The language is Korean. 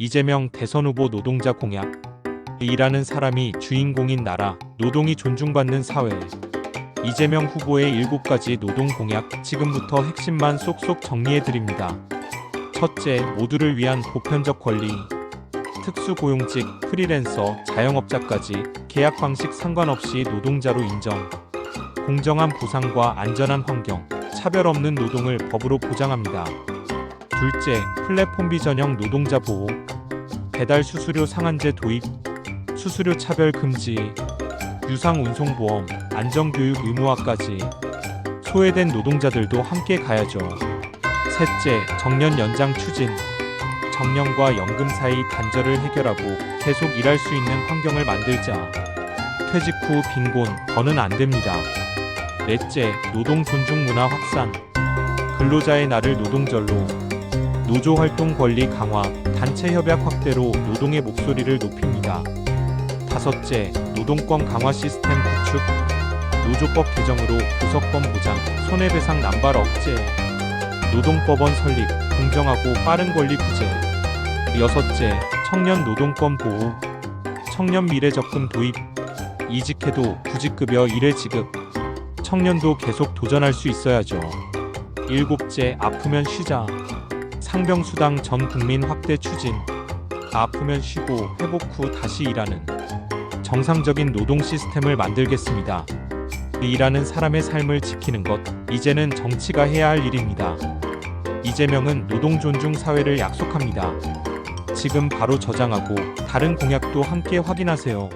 이재명 대선 후보 노동자 공약. 일하는 사람이 주인공인 나라, 노동이 존중받는 사회. 이재명 후보의 7가지 노동 공약 지금부터 핵심만 쏙쏙 정리해 드립니다. 첫째, 모두를 위한 보편적 권리. 특수고용직, 프리랜서, 자영업자까지 계약 방식 상관없이 노동자로 인정. 공정한 보상과 안전한 환경, 차별 없는 노동을 법으로 보장합니다. 둘째, 플랫폼 비 전형 노동자 보호. 배달 수수료 상한제 도입, 수수료 차별 금지, 유상 운송보험, 안전교육 의무화까지 소외된 노동자들도 함께 가야죠. 셋째, 정년 연장 추진. 정년과 연금 사이 단절을 해결하고 계속 일할 수 있는 환경을 만들자. 퇴직 후 빈곤 더는 안 됩니다. 넷째, 노동 존중 문화 확산. 근로자의 날을 노동절로 노조 활동 권리 강화, 단체 협약 확대로 노동의 목소리를 높입니다. 다섯째, 노동권 강화 시스템 구축. 노조법 개정으로 구속권 보장, 손해배상 남발 억제. 노동법원 설립, 공정하고 빠른 권리 구제. 여섯째, 청년 노동권 보호. 청년 미래 적금 도입. 이직해도 구직급여 1회 지급. 청년도 계속 도전할 수 있어야죠. 일곱째, 아프면 쉬자. 상병수당 전 국민 확대 추진. 아프면 쉬고 회복 후 다시 일하는 정상적인 노동 시스템을 만들겠습니다. 일하는 사람의 삶을 지키는 것, 이제는 정치가 해야 할 일입니다. 이재명은 노동 존중 사회를 약속합니다. 지금 바로 저장하고 다른 공약도 함께 확인하세요.